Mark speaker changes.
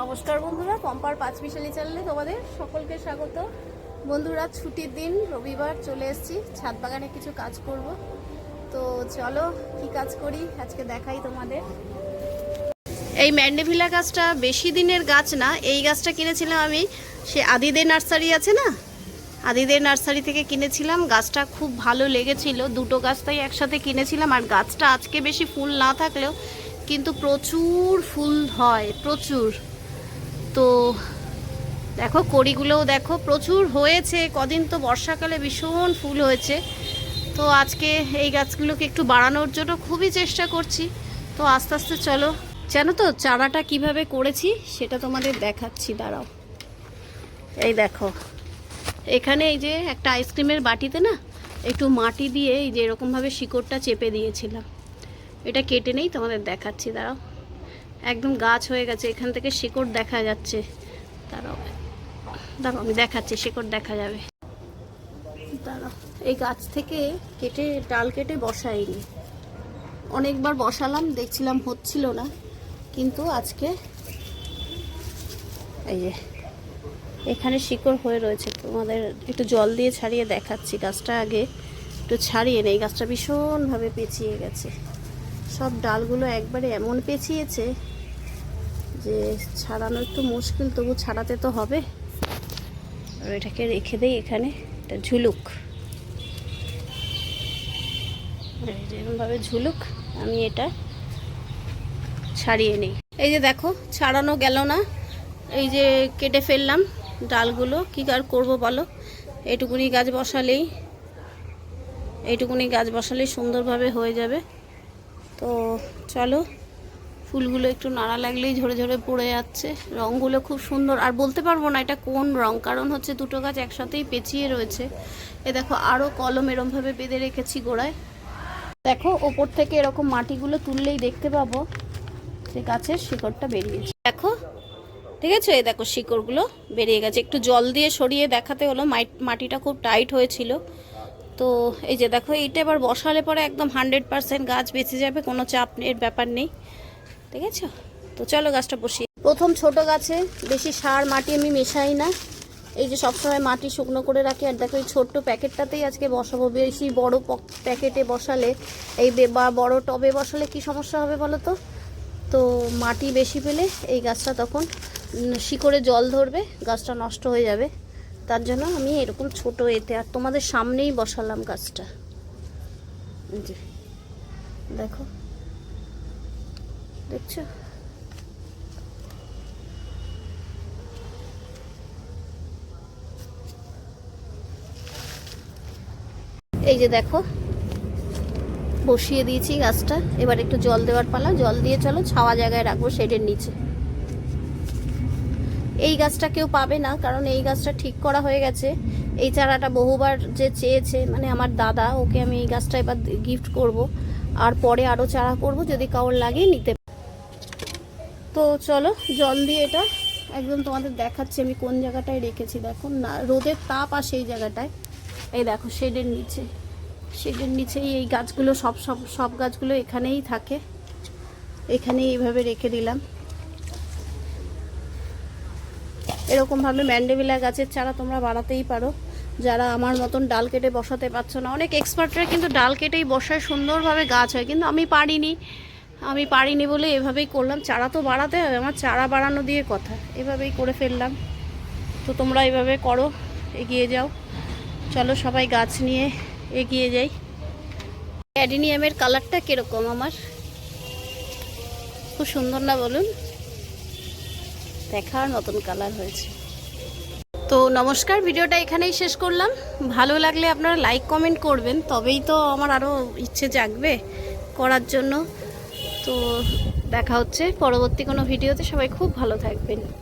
Speaker 1: নমস্কার বন্ধুরা পম্পার পাঁচ মিশালি চ্যানেলে তোমাদের সকলকে স্বাগত। বন্ধুরা, ছুটির দিন, রবিবার চলে এসেছি ছাদ বাগানে কিছু কাজ করব। তো চলো, কি কাজ করি? আজকে দেখাই তোমাদের। এই ম্যান্ডেভিলা গাছটা বেশি দিনের গাছ না, এই গাছটা কিনেছিলাম আমি। সে আদিদে নার্সারি আছে না? আদিদের নার্সারি থেকে কিনেছিলাম, গাছটা খুব ভালো লেগেছিল। দুটো গাছ তাই একসাথে কিনেছিলাম, আর গাছটা আজকে বেশি ফুল না থাকলেও কিন্তু প্রচুর ফুল হয়, প্রচুর। তো দেখো, কড়িগুলোও দেখো, প্রচুর হয়েছে। কদিন তো বর্ষাকালে ভীষণ ফুল হয়েছে। তো আজকে এই গাছগুলোকে একটু বাড়ানোর জন্য খুবই চেষ্টা করছি। তো আস্তে আস্তে চলো। জানো তো, চারাটা কীভাবে করেছি সেটা তোমাদের দেখাচ্ছি, দাঁড়াও। এই দেখো, এখানে এই যে একটা আইসক্রিমের বাটিতে না, একটু মাটি দিয়ে এই যে এরকমভাবে শিকড়টা চেপে দিয়েছিলাম। এটা কেটে নেই, তোমাদের দেখাচ্ছি, দাঁড়াও। একদম গাছ হয়ে গেছে, এখান থেকে শিকড় দেখা যাচ্ছে। দাঁড়াও দাঁড়াও, আমি দেখাচ্ছি, শিকড় দেখা যাবে। দাঁড়াও, এই গাছ থেকে কেটে, ডাল কেটে বসাইনি। অনেকবার বসালাম, দেখছিলাম হচ্ছিল না, কিন্তু আজকে এই যে, এখানে শিকড় হয়ে রয়েছে। তোমাদের একটু জল দিয়ে ছাড়িয়ে দেখাচ্ছি, গাছটা আগে একটু ছাড়িয়ে নেই গাছটা ভীষণভাবে পেঁচিয়ে গেছে। সব ডালগুলো একবারে এমন পেঁচিয়েছে যে ছাড়ানো একটু মুশকিল, তবু ছাড়াতে তো হবে। আর এটাকে রেখে দেই এখানে, এটা ঝুলুক। যেরকমভাবে ঝুলুক, আমি এটা ছাড়িয়ে নিই। এই যে দেখো, ছাড়ানো গেল না। এই যে কেটে ফেললাম ডালগুলো, কী আর করব বলো? এইটুকুনি গাছ বসালেই, এইটুকুনি গাছ বসালেই সুন্দরভাবে হয়ে যাবে। তো চলো, ফুলগুলো একটু নাড়া লাগলেই ঝরে ঝরে পড়ে যাচ্ছে। রঙগুলো খুব সুন্দর। আর বলতে পারব না এটা কোন রং, কারণ হচ্ছে দুটো গাছ একসাথেই পেঁচিয়ে রয়েছে। এ দেখো আরও কলম এরমভাবে বেঁধে রেখেছি গোড়ায়। দেখো, ওপর থেকে এরকম মাটিগুলো তুললেই দেখতে পাবো যে গাছের শিকড়টা বেরিয়েছে। দেখো, ঠিক আছে? এই দেখো, শিকড়গুলো বেরিয়ে গেছে। একটু জল দিয়ে সরিয়ে দেখাতে হলো মাটিটা খুব টাইট হয়েছিল। তো এই যে দেখো, এইটা এবার বসালে পরে একদম হান্ড্রেড পার্সেন্ট গাছ বেঁচে যাবে, কোনো চাপ এর ব্যাপার নেই। ঠিক আছে তো চলো গাছটা বসিয়ে প্রথম ছোট গাছে বেশি সার, মাটি আমি মেশাই না। এই যে সবসময় মাটি শুকনো করে রাখি, আর দেখো এই ছোট্ট প্যাকেটটাতেই আজকে বসাবো। বেশি বড় প্যাকেটে বসালে, এই বা বড় টবে বসালে কি সমস্যা হবে বলো তো? তো মাটি বেশি পেলে এই গাছটা তখন শিকড়ে জল ধরবে, গাছটা নষ্ট হয়ে যাবে। তার জন্য আমি এরকম ছোট এতে আর তোমাদের সামনেই বসালাম গাছটা। যে, দেখো। দেখছ? এই যে দেখো, বসিয়ে দিয়েছি গাছটা। এবার একটু জল দেওয়ার পালা। জল দিয়ে চলো, ছাওয়া জায়গায় রাখব শেডের নিচে। এই গাছটা কেউ পাবে না, কারণ এই গাছটা ঠিক করা হয়ে গেছে। এই চারাটা বহুবার যে চেয়েছে মানে আমার দাদা, ওকে আমি এই গাছটা এবার গিফট করব। আর পরে আরও চারা করব, যদি কাউর লাগে নিতে। তো চলো, জল দিয়ে এটা একদম তোমাদের দেখাচ্ছি, আমি কোন জায়গাটায় রেখেছি, দেখো। না, রোদের তাপ আসে এই জায়গাটায়। এই দেখো, শেডের নিচে। শেডের নিচেই এই গাছগুলো সব সব সব গাছগুলো এখানেই থাকে। এখানেই এইভাবে রেখে দিলাম। এরকমভাবে ম্যান্ডেভিলা গাছের চারা তোমরা বাড়াতেই পারো। যারা আমার মতন ডাল কেটে বসাতে পারছ না, অনেক এক্সপার্টরা কিন্তু ডাল কেটেই বসায়, সুন্দরভাবে গাছ হয়। কিন্তু আমি পারিনি আমি পারিনি বলে এভাবেই করলাম। চারা তো বাড়াতে হবে, আমার চারা বাড়ানো দিয়ে কথা। এভাবেই করে ফেললাম। তো তোমরা এভাবে করো, এগিয়ে যাও। চলো সবাই গাছ নিয়ে এগিয়ে যাই। অ্যাডিনিয়ামের কালারটা কীরকম আমার? খুব সুন্দর না বলুন? দেখার নতুন কালার হয়েছে। তো নমস্কার, ভিডিওটা এখানেই শেষ করলাম। ভালো লাগলে আপনারা লাইক কমেন্ট করবেন। তবেই তো আমার আরও ইচ্ছে জাগবে করার জন্য। তো দেখা হচ্ছে পরবর্তী কোনো ভিডিওতে। সবাই খুব ভালো থাকবেন।